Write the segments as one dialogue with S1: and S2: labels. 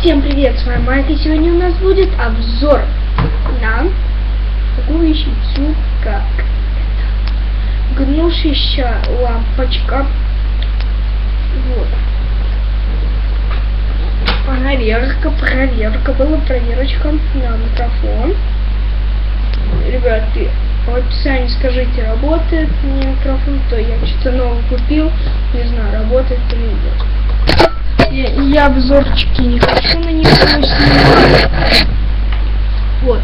S1: Всем привет, с вами Майк, и сегодня у нас будет обзор на такую вещицу, как эта гнущаяся лампочка. Вот. Проверка, проверка, была проверочка на микрофон. Ребята, в описании скажите, работает микрофон, то я что-то новое купил, не знаю, работает или нет. Я, обзорчики не хочу на них снимать. Вот.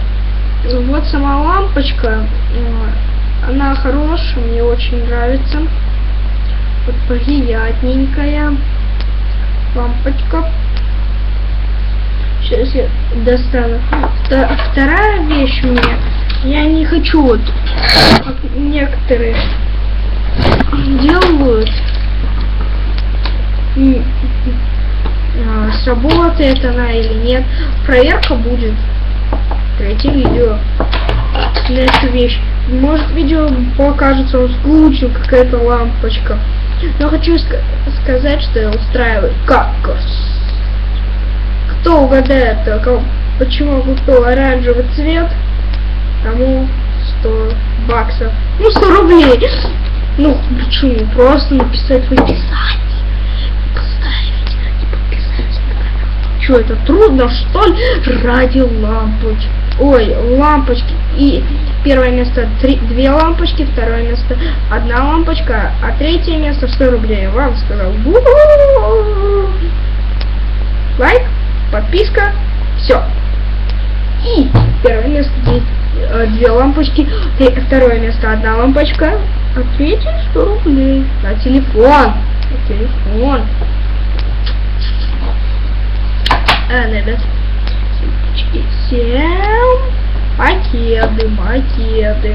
S1: Вот сама лампочка. э, Она хорошая, мне очень нравится. Вот приятненькая лампочка. Сейчас я достану. Вта- Вторая вещь мне. Я не хочу вот, некоторые делают. М, а, сработает она или нет. Проверка будет. Третье видео эту вещь. Может видео покажется вам скучно, какая-то лампочка. Но хочу ска- сказать, что я устраиваю конкурс. Кто угадает, а ко- почему купил оранжевый цвет, тому 100 баксов. Ну, 100 рублей. Ну, почему? Просто написать в описании Что, это трудно, что ли? Ради лампочки. Ой, лампочки. И первое место три, две лампочки, второе место одна лампочка, а третье место 100 рублей. Вам сказал. У-у-у. Лайк, подписка, все. И первое место две, э, две лампочки, второе место одна лампочка, а третье 100 рублей на телефон. На телефон. Ребят, всем покеды, покеды.